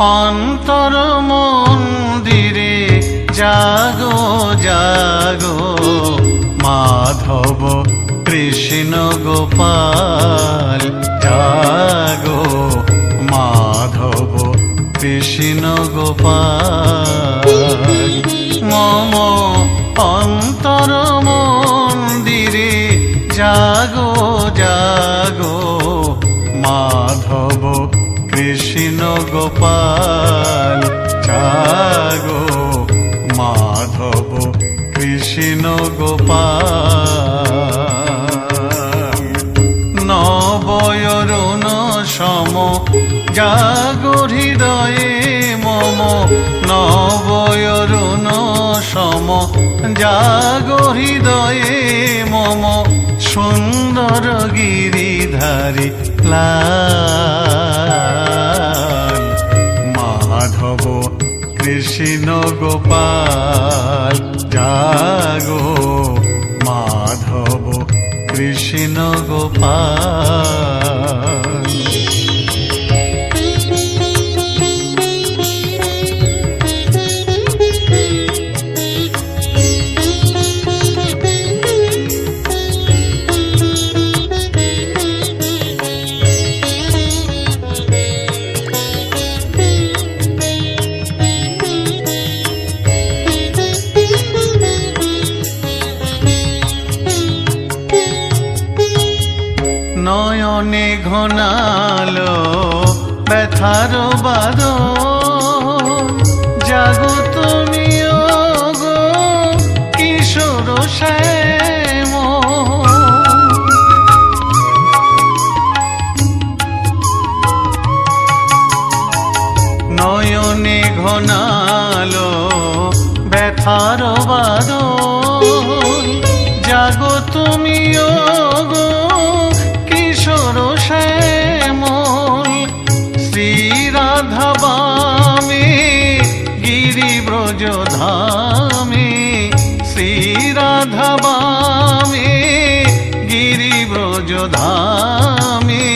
অন্তর মন্দিরে জাগো জাগো। মাধব কৃষ্ণ গোপাল, জাগো। মাধব কৃষ্ণ গোপাল। মম অন্তর মন্দিরে জাগো জাগো। কৃষ্ণ গোপাল জাগো মাধব কৃষ্ণ গোপাল। নবয়রুণ সম জাগো হৃদয়ে মম, নবয়রুণ সম জাগো হৃদয়ে মম, সুন্দর গিরিধারী লাল। গোপাল জাগো মাধব কৃষ্ণ গোপাল। নয়নে ঘনালো ব্যথার বাদ জাগো তুমি গো কিশোর নয়নে ঘনালো ব্যথার বাদ জাগো তুমি ধামে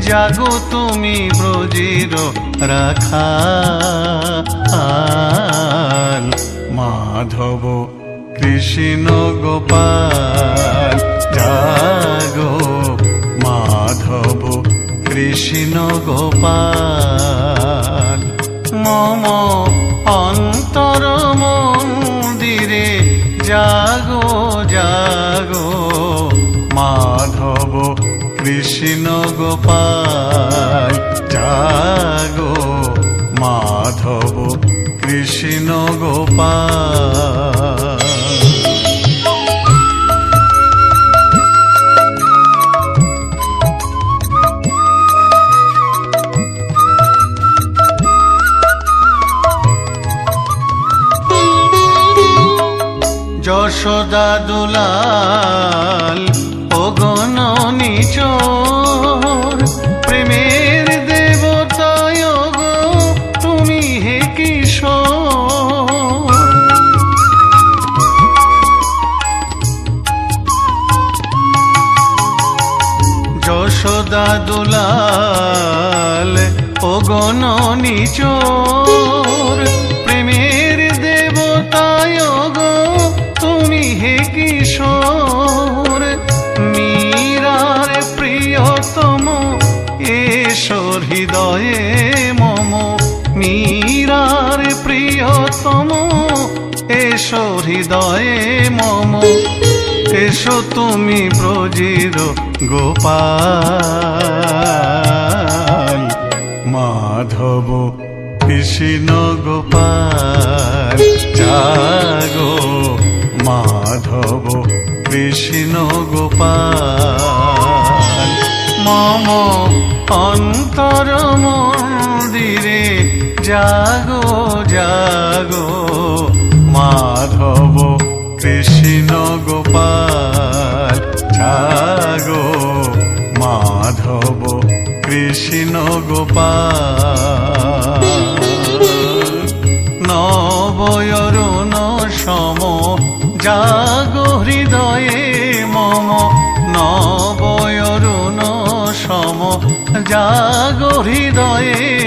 জাগো তুমি ব্রজের রাখা মাধব কৃষ্ণ গোপাল, জাগো মাধব কৃষ্ণ গোপাল। মম অন্তর মন্দিরে জাগো মাধব কৃষ্ণ গোপাল জাগো। মাধব কৃষ্ণ গোপাল। যশোদা দুলাল নিচোর প্রেমের দেবতায় গো তুমি হে কিশোর। যশোদা দুলাল ওগন নিচোর এসর হৃদয়ে মম, মীরার প্রিয়তম। এসো হৃদয়ে মম, এসো তুমি ব্রজির গোপাল। মাধব, কৃষ্ণ গোপাল, জাগো। মাধব, কৃষ্ণ গোপাল, মম অন্তর মন্দিরে জাগো জাগো। মাধব কৃষ্ণ গোপাল, জাগো। মাধব কৃষ্ণ গোপাল। নবয়রুণ সম, জাগো হৃদয়ে হৃদয়ে